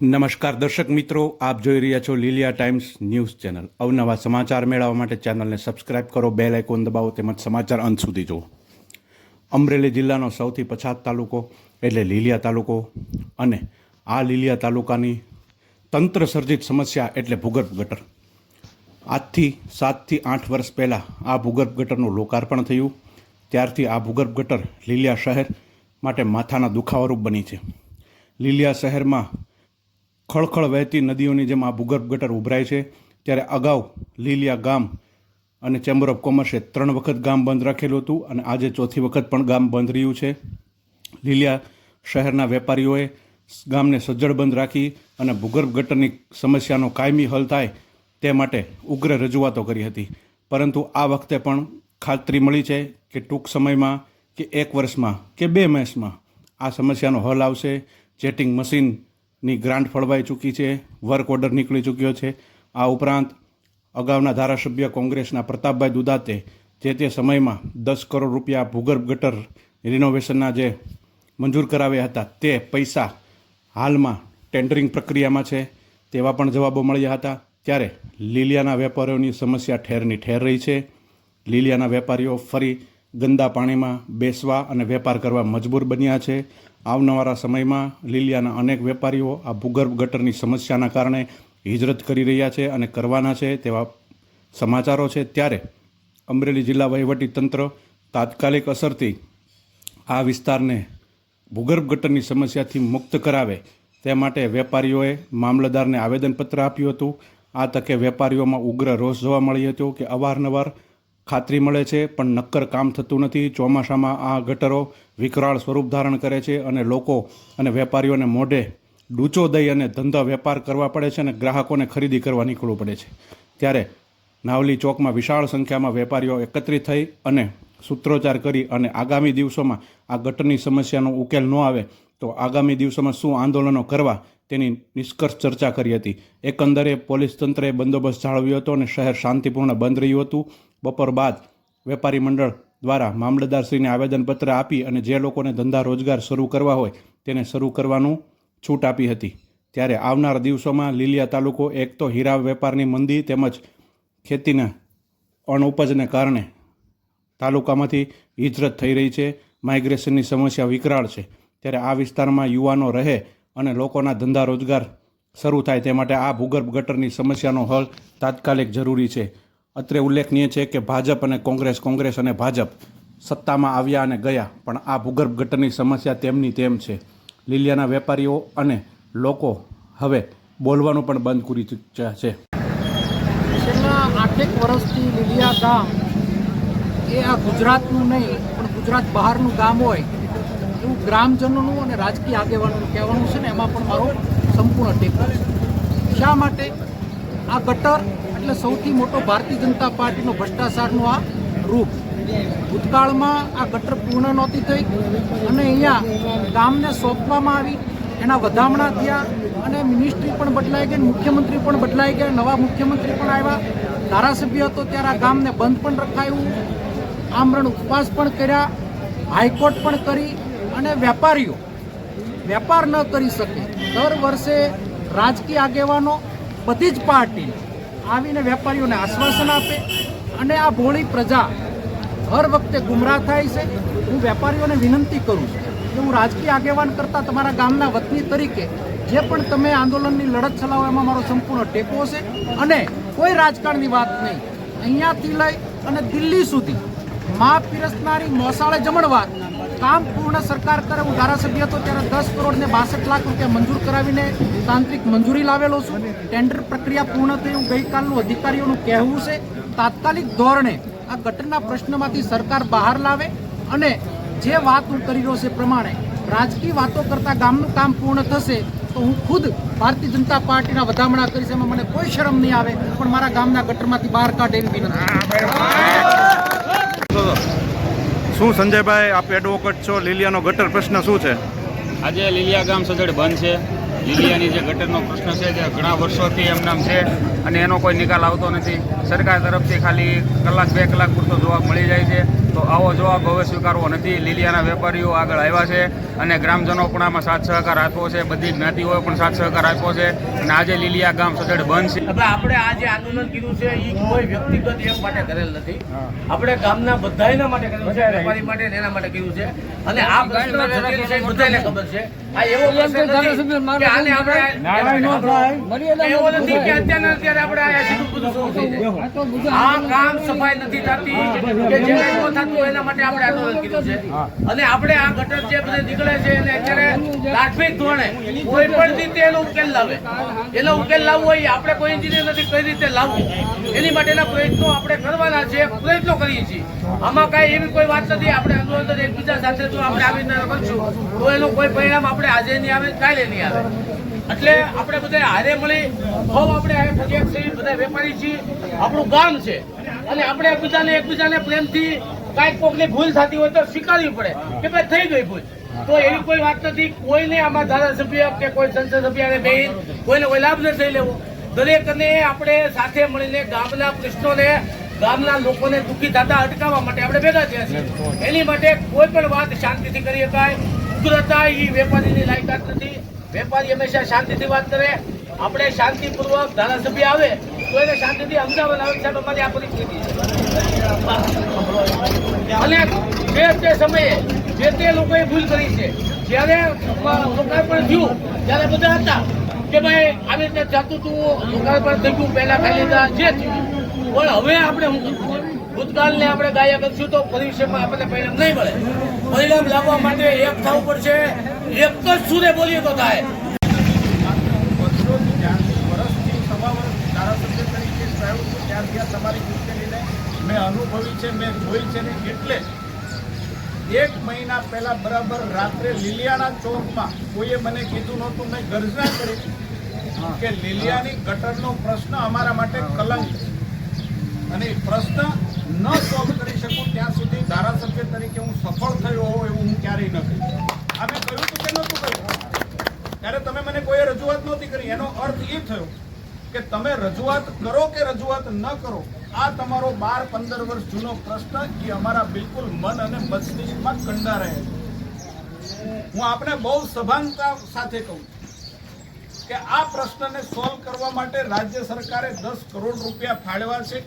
નમસ્કાર દર્શક મિત્રો, આપ જોઈ રહ્યા છો લીલિયા ટાઈમ્સ ન્યૂઝ ચેનલ. અવનવા સમાચાર મેળવવા માટે ચેનલને સબસ્ક્રાઇબ કરો, બેલ આઇકોન દબાવો તેમજ સમાચાર અંત સુધી જુઓ. અમરેલી જિલ્લાનો સૌથી પછાત તાલુકો એટલે લીલિયા તાલુકો અને આ લીલિયા તાલુકાની તંત્ર સર્જિત સમસ્યા એટલે ભૂગર્ભ ગટર. આજથી સાતથી આઠ વર્ષ પહેલાં આ ભૂગર્ભ ગટરનું લોકાર્પણ થયું. ત્યારથી આ ભૂગર્ભ ગટર લીલિયા શહેર માટે માથાના દુખાવારૂપ બની છે. લીલિયા શહેરમાં ખળખળ વહેતી નદીઓની જેમ આ ભૂગર્ભ ગટર ઉભરાય છે, ત્યારે અગાઉ લીલિયા ગામ અને ચેમ્બર ઓફ કોમર્સે ત્રણ વખત ગામ બંધ રાખેલું હતું અને આજે ચોથી વખત પણ ગામ બંધ રહ્યું છે. લીલિયા શહેરના વેપારીઓએ ગામને સજ્જડ બંધ રાખી અને ભૂગર્ભ ગટરની સમસ્યાનો કાયમી હલ થાય તે માટે ઉગ્ર રજૂઆતો કરી હતી. પરંતુ આ વખતે પણ ખાતરી મળી છે કે ટૂંક સમયમાં કે એક વર્ષમાં કે બે માસમાં આ સમસ્યાનો હલ આવશે. જેટિંગ મશીનની ગ્રાન્ટ ફળવાઈ ચૂકી છે, વર્ક ઓર્ડર નીકળી ચૂક્યો છે. આ ઉપરાંત અગાઉના ધારાસભ્ય કોંગ્રેસના પ્રતાપભાઈ દુદાતે જે તે સમયમાં દસ કરોડ રૂપિયા ભૂગર્ભ ગટર રિનોવેશનના જે મંજૂર કરાવ્યા હતા, તે પૈસા હાલમાં ટેન્ડરિંગ પ્રક્રિયામાં છે. તેવા પણ જવાબો મળ્યા હતા. ત્યારે લીલિયાના વેપારીઓની સમસ્યા ઠેરની ઠેર રહી છે. લીલિયાના વેપારીઓ ફરી ગંદા પાણીમાં બેસવા અને વેપાર કરવા મજબૂર બન્યા છે. આવનારા સમયમાં લીલિયાના અનેક વેપારીઓ આ ભૂગર્ભ ગટરની સમસ્યાના કારણે હિજરત કરી રહ્યા છે અને કરવાના છે તેવા સમાચારો છે. ત્યારે અમરેલી જિલ્લા વહીવટી તંત્ર તાત્કાલિક અસરથી આ વિસ્તારને ભૂગર્ભ ગટરની સમસ્યાથી મુક્ત કરાવે તે માટે વેપારીઓએ મામલતદારને આવેદનપત્ર આપ્યું હતું. આ તકે વેપારીઓમાં ઉગ્ર રોષ જોવા મળ્યો હતો કે અવારનવાર ખાતરી મળે છે, પણ નક્કર કામ થતું નથી. ચોમાસામાં આ ગટરો વિકરાળ સ્વરૂપ ધારણ કરે છે અને લોકો અને વેપારીઓને મોઢે ડૂચો દઈ અને ધંધા વેપાર કરવા પડે છે અને ગ્રાહકોને ખરીદી કરવા નીકળવું પડે છે. ત્યારે નાવલી ચોકમાં વિશાળ સંખ્યામાં વેપારીઓ એકત્રિત થઈ અને સૂત્રોચ્ચાર કરી અને આગામી દિવસોમાં આ ગટરની સમસ્યાનો ઉકેલ ન આવે તો આગામી દિવસોમાં શું આંદોલનો કરવા તેની નિષ્કર્ષ ચર્ચા કરી હતી. એકંદરે પોલીસ તંત્રએ બંદોબસ્ત જાળવ્યો હતો અને શહેર શાંતિપૂર્ણ બંધ રહ્યું હતું. બપોર બાદ વેપારી મંડળ દ્વારા મામલતદારશ્રીને આવેદનપત્ર આપી અને જે લોકોને ધંધા રોજગાર શરૂ કરવા હોય તેને શરૂ કરવાનું છૂટ આપી હતી. ત્યારે આવનાર દિવસોમાં લીલિયા તાલુકો એક તો હીરા વેપારની મંદી તેમજ ખેતીના અણઉપજને કારણે તાલુકામાંથી હિજરત થઈ રહી છે. માઇગ્રેશનની સમસ્યા વિકરાળ છે. ત્યારે આ વિસ્તારમાં યુવાનો રહે અને લોકોના ધંધા રોજગાર શરૂ થાય તે માટે આ ભૂગર્ભ ગટરની સમસ્યાનો હલ તાત્કાલિક જરૂરી છે. અત્રે ઉલ્લેખનીય છે કે ભાજપ અને કોંગ્રેસ કોંગ્રેસ અને ભાજપ સત્તામાં આવ્યા અને ગયા, પણ આ ભૂગર્ભ ગટરની સમસ્યા તેમની તેમ છે. લીલિયાના વેપારીઓ અને લોકો હવે બોલવાનું પણ બંધ કરી ચૂક્યા છે. આઠેક વર્ષથી લીલિયા ગામ એ આ ગુજરાતનું નહીં, પણ ગુજરાત બહારનું ગામ હોય એવું ગ્રામજનોનું અને રાજકીય આગેવાનોનું કહેવાનું છે ને, એમાં પણ મારો સંપૂર્ણ ટેકો છે. શા માટે આ ગટર એટલે સૌથી મોટો ભારતીય જનતા પાર્ટીનો ભ્રષ્ટાચારનો આ રૂપ. ભૂતકાળમાં આ ગટર પૂર્ણ નહોતી થઈ અને અહીંયા ગામને સોંપવામાં આવી, એના વધામણા થયા અને મિનિસ્ટ્રી પણ બદલાઈ ગઈ, મુખ્યમંત્રી પણ બદલાઈ ગયા, નવા મુખ્યમંત્રી પણ આવ્યા. ધારાસભ્ય હતો ત્યારે આ ગામને બંધ પણ રખાયું, આમરણ ઉપવાસ પણ કર્યા, હાઈકોર્ટ પણ કરી અને વેપારીઓ, વેપાર ન કરી શકે. દર વર્ષે રાજકીય આગેવાનો બધી જ પાર્ટી આવીને વેપારીઓને આશ્વાસન આપે અને આ ભોળી પ્રજા હર વખતે ગુમરાહ થાય છે. હું વેપારીઓને વિનંતી કરું છું કે હું રાજકીય આગેવાન કરતાં તમારા ગામના વતની તરીકે જે પણ તમે આંદોલનની લડત ચલાવો એમાં મારો સંપૂર્ણ ટેકો છે. અને કોઈ રાજકારણની વાત નહીં. અહીંયાથી લઈ અને દિલ્હી સુધી મા પીરસનારી મોસાળે જમણવાર કામ પૂર્ણ સરકાર કરે હું ધારાસભ્ય હતો, ત્યારે દસ કરોડ ને બાસઠ લાખ રૂપિયા મંજૂર કરાવીને તાંત્રિક મંજૂરી લાવેલો છું. ટેન્ડર પ્રક્રિયા પૂર્ણ થઈ એવું ગઈકાલનું અધિકારીઓનું કહેવું છે, તાત્કાલિક ધોરણે આ ગટરના પ્રશ્નમાંથી સરકાર બહાર લાવે અને જે વાત હું કરી રહ્યો છે પ્રમાણે રાજકીય વાતો કરતાં ગામનું કામ પૂર્ણ થશે તો હું ખુદ ભારતીય જનતા પાર્ટીના વધામણા કરીશ, એમાં મને કોઈ શરમ નહીં આવે, પણ મારા ગામના ગટરમાંથી બહાર કાઢે એવી વિનંતી. શું સંજયભાઈ, આપ એડવોકેટ છો? લીલિયાનો ગટર પ્રશ્ન શું છે? આજે લીલિયા ગામ સજડ બંધ છે. લીલિયાની જે ગટરનો પ્રશ્ન છે જે ઘણા વર્ષોથી એમનામ છે અને એનો કોઈ નિકાલ આવતો નથી. સરકાર તરફથી ખાલી કલાક બે કલાક પૂરતો જવાબ મળી જાય છે. તો આવો જવાબ હવે સ્વીકારવો નથી. લીલિયાના વેપારીઓ આગળ આવ્યા છે અને ગ્રામજનો પણ આમાં સાથ સહકાર આપ્યો છે. બધી જ્ઞાતિઓએ પણ સાથ સહકાર આપ્યો છે. અને આજે લીલિયા ગામ સદડ બંધ છે. હવે આપણે આ જે આંદોલન કીધું છે એ કોઈ વ્યક્તિગત એક માટે કરેલ નથી. આપણે ગામના બધાયના માટે કરેલું છે વેપારી માટે એના માટે કીધું છે. અને આ પ્રશ્ન બધાને ખબર છે. આ એવો પ્રશ્ન નથી કે આને આપણે એવો નથી કે અત્યારના અત્યારે આપણે આ સીધું બધું શરૂ થઈ જાય. આ કામ સફાઈ નથી થતી કે જે કંઈ ન થતું હોય એના માટે આપણે આંદોલન કીધું છે. અને આપણે આ ગટર જે બધે નીકળે છે એને અત્યારે પ્રાથમિક ધોરણે કોઈ પણ રીતે એનો ઉકેલ લાવે. એનો ઉકેલ લાવવો હોય આપણે કોઈ એન્જિનિયર નથી કઈ રીતે લાવવું. એની માટેના પ્રયત્નો આપણે કરવાના છે પ્રયત્નો કરીએ છીએ. આમાં કાંઈ એવી કોઈ વાત નથી આપણે અંદર એકબીજા સાથે જો આપણે આવી રીતે કરશું તો એનું કોઈ પરિણામ આપણે આજે નહીં આવે, કાલે નહીં આવે. એટલે આપણે બધા હારે મળી, બહુ આપણે ફરિયાદ છીએ બધા વેપારી છીએ. આપણું ગામ છે. અને આપણે એકબીજાને એકબીજાને પ્રેમથી કાંઈક કોકની ભૂલ થતી હોય તો સ્વીકારવી પડે. કે ભાઈ થઈ ગઈ ભૂલ. તો એવી કોઈ વાત નથી. કોઈને આમાં ધારાસભ્ય કે કોઈ સંસદ સભ્યને બેન, કોઈને કોઈ લાભ નથી લેવો. દરેકને આપણે સાથે મળીને ગામના પ્રશ્નોને ગામના લોકોને દુઃખી થતા અટકાવવા માટે આપણે ભેગા થયા છીએ. એની માટે કોઈ પણ વાત શાંતિથી કરી શકાય. ઉગ્રતા એ વેપારીની લાયકાત નથી. વેપારી હંમેશા શાંતિથી વાત કરે. આપણે શાંતિપૂર્વક ધારાસભ્ય આવે, તો એને શાંતિથી અમદાવાદ આવે. સાહેબ, અમારી આ પરિસ્થિતિ છે. અને જે તે સમયે જે તે લોકોએ ભૂલ કરી છે, જ્યારે લોકાર્પણ થયું, ત્યારે બધા હતા કે ભાઈ, આવી રીતે જતું હતું લોકાર્પણ થઈ ગયું, પહેલાં ખાઈ લીધા જે થયું. પણ હવે આપણે કરવું ભૂતકાળને આપણે ગાયા કરશું તો ભવિષ્યમાં આપણને પરિણામ નહીં મળે. પરિણામ લાવવા માટે એક થવું પડશે. એક જ સુરે બોલીએ તો થાય. તમારી મુશ્કેલીને મેં અનુભવી છે, મેં જોઈ છે ને એટલે એક મહિના પહેલા બરાબર રાત્રે લીલિયાના ચોકમાં કોઈએ મને કીધું નહોતું, મેં ગર્જના કરી કે લીલિયાની ગટરનો પ્રશ્ન અમારા માટે કલંક. અને પ્રશ્ન ન સોલ્વ કરી શકું ત્યાં સુધી ધારાસભ્ય તરીકે હું સફળ થયો હોઉં એવું હું ક્યારેય ન કહી અમે કહ્યું હતું કે નહોતું કહ્યું ત્યારે તમે મને કોઈ રજૂઆત નહોતી કરી. એનો અર્થ એ થયો કે તમે રજૂઆત કરો કે રજૂઆત ન કરો, આ તમારો બાર પંદર વર્ષ જૂનો પ્રશ્ન એ અમારા બિલકુલ મન અને મસ્તિષ્કમાં રહે છે. હું આપણે બહુ સભાનતા સાથે કહું કે આ પ્રશ્નને સોલ્વ કરવા માટે રાજ્ય સરકારે દસ કરોડ રૂપિયા ફાળવા છે.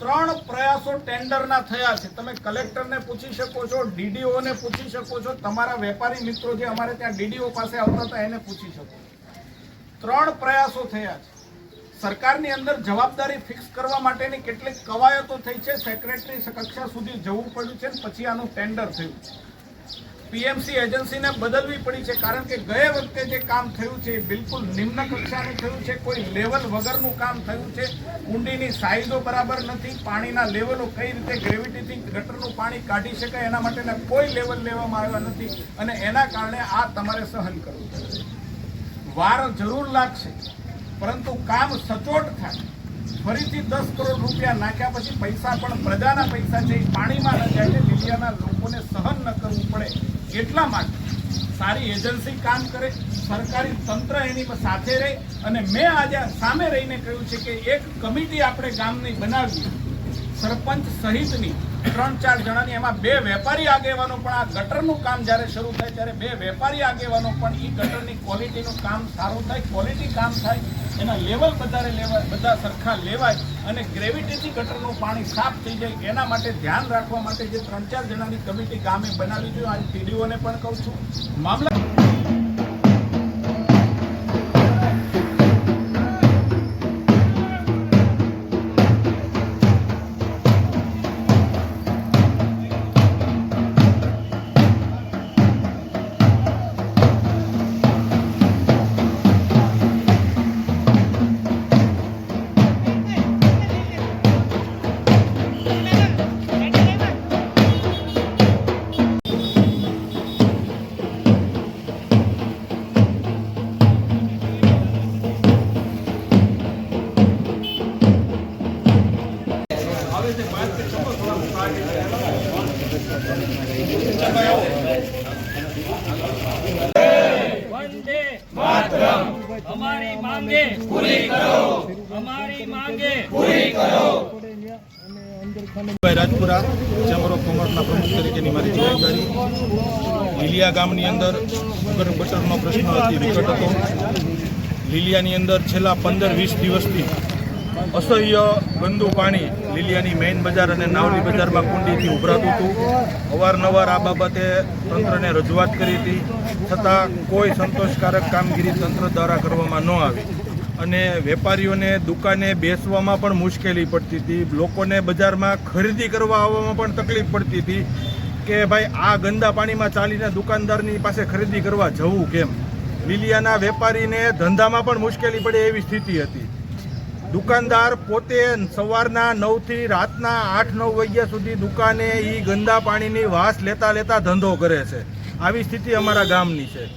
ત્રણ પ્રયાસો ટેન્ડરના થયા છે. તમે કલેક્ટરને પૂછી શકો છો, ડીડીઓને પૂછી શકો છો, તમારા વેપારી મિત્રો જે અમારે ત્યાં ડીડીઓ પાસે આવતા હતા એને પૂછી શકો ત્રણ પ્રયાસો થયા છે. સરકારની અંદર જવાબદારી ફિક્સ કરવા માટેની કેટલીક કવાયતો થઈ છે. સેક્રેટરી કક્ષા સુધી જવું પડ્યું છે પછી આનું ટેન્ડર થયું. છે પીએમસી એજન્સીને બદલવી પડી છે. કારણ કે ગયા વખતે જે કામ થયું છે એ બિલકુલ નિમ્ન કક્ષાનું થયું છે. કોઈ લેવલ વગરનું કામ થયું છે. ઊંડીની સાઈઝો બરાબર નથી. પાણીના લેવલો કઈ રીતે ગ્રેવિટીથી ગટરનું પાણી કાઢી શકાય એના માટેના કોઈ લેવલ લેવામાં આવ્યા નથી. અને એના કારણે આ તમારે સહન કરવું પડશે વાર જરૂર લાગશે. પરંતુ કામ સચોટ થાય. ફરીથી દસ કરોડ રૂપિયા નાખ્યા પછી પૈસા પણ પ્રજાના પૈસા છે. પાણીમાં ન જાય છે. લીલિયાના લોકોને સહન ન કરવું પડે એટલા માટે સારી એજન્સી કામ કરે, સરકારી તંત્ર એની સાથે રહે અને મેં આજે સામે રહીને કહ્યું છે કે એક કમિટી આપણે ગામની બનાવી સરપંચ સહિતની ત્રણ ચાર જણાની એમાં બે વેપારી આગેવાનો પણ આ ગટરનું કામ જ્યારે શરૂ થાય ત્યારે બે વેપારી આગેવાનો પણ એ ગટરની ક્વોલિટીનું કામ સારું થાય ક્વોલિટી કામ થાય, એના લેવલ વધારે લેવાય બધા સરખા લેવાય અને ગ્રેવિટીથી ગટરનું પાણી સાફ થઈ જાય, એના માટે ધ્યાન રાખવા માટે જે ત્રણ ચાર જણાની કમિટી ગામે બનાવી જોઈએ આ ટીડીઓને પણ કહું છું. મામલા રાજપુરા ચેમ્બર ઓફ કોમર્સના પ્રમુખ તરીકેની મારી જવાબદારી. લીલિયા ગામની અંદર સુગર બટરનો પ્રશ્ન અતિ વિકટ હતો. લીલિયાની અંદર છેલ્લા પંદર વીસ દિવસથી અસહ્ય ગંદુ પાણી લીલિયાની મેઇન બજાર અને નાવલી બજારમાં કુંડીથી ઉભરાતું હતું. અવારનવાર આ બાબતે તંત્રને રજૂઆત કરી હતી. છતાં કોઈ સંતોષકારક કામગીરી તંત્ર દ્વારા કરવામાં ન આવી. અને વેપારીઓને દુકાને બેસવામાં પણ મુશ્કેલી પડતી હતી. લોકોને બજારમાં ખરીદી કરવા આવવામાં પણ તકલીફ પડતી હતી કે ભાઈ, આ ગંદા પાણીમાં ચાલીને દુકાનદારની પાસે ખરીદી કરવા જવું કેમ? લીલિયાના વેપારીને ધંધામાં પણ મુશ્કેલી પડે એવી સ્થિતિ હતી. દુકાનદાર પોતે સવારના નવથી રાતના આઠ નવ વાગ્યા સુધી દુકાને એ ગંદા પાણીની વાસ લેતા લેતા ધંધો કરે છે. આવી સ્થિતિ અમારા ગામની છે.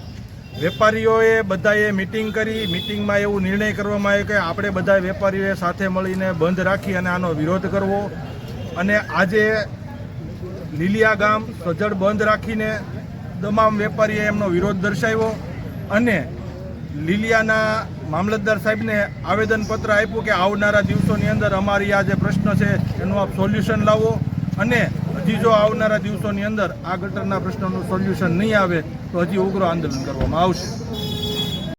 વેપારીઓએ બધાએ મિટિંગ કરી. મિટિંગમાં એવું નિર્ણય કરવામાં આવ્યો કે આપણે બધા વેપારીઓએ સાથે મળીને બંધ રાખી અને આનો વિરોધ કરવો. અને આજે લીલિયા ગામ સજ્જડ બંધ રાખીને તમામ વેપારીએ એમનો વિરોધ દર્શાવ્યો. અને લીલિયાના મામલતદાર સાહેબને આવેદનપત્ર આપ્યું કે આવનારા દિવસોની અંદર અમારી આ જે પ્રશ્ન છે, એનું આપ સોલ્યુશન લાવો. અને હજી જો આવનારા દિવસોની અંદર આ ગટરના પ્રશ્નોનું સોલ્યુશન નહીં આવે તો હજી ઉગ્ર આંદોલન કરવામાં આવશે.